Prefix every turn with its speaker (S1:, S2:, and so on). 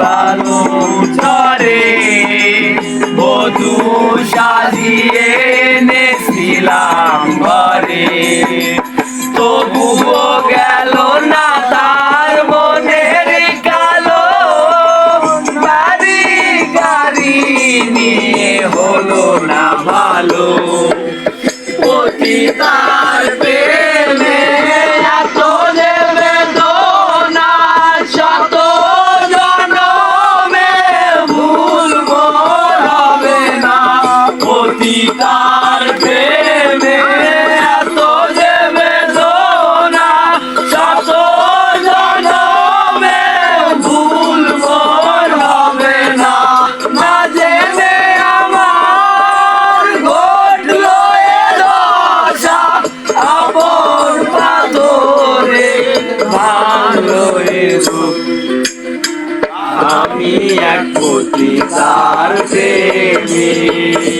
S1: ভালো বধু সাজিয়ে নেছিলাম ঘরে। হলো না ভালো। পতিতার প্রেমে এত যে বেদনা আমি এক প্রতিকার প্রেমিক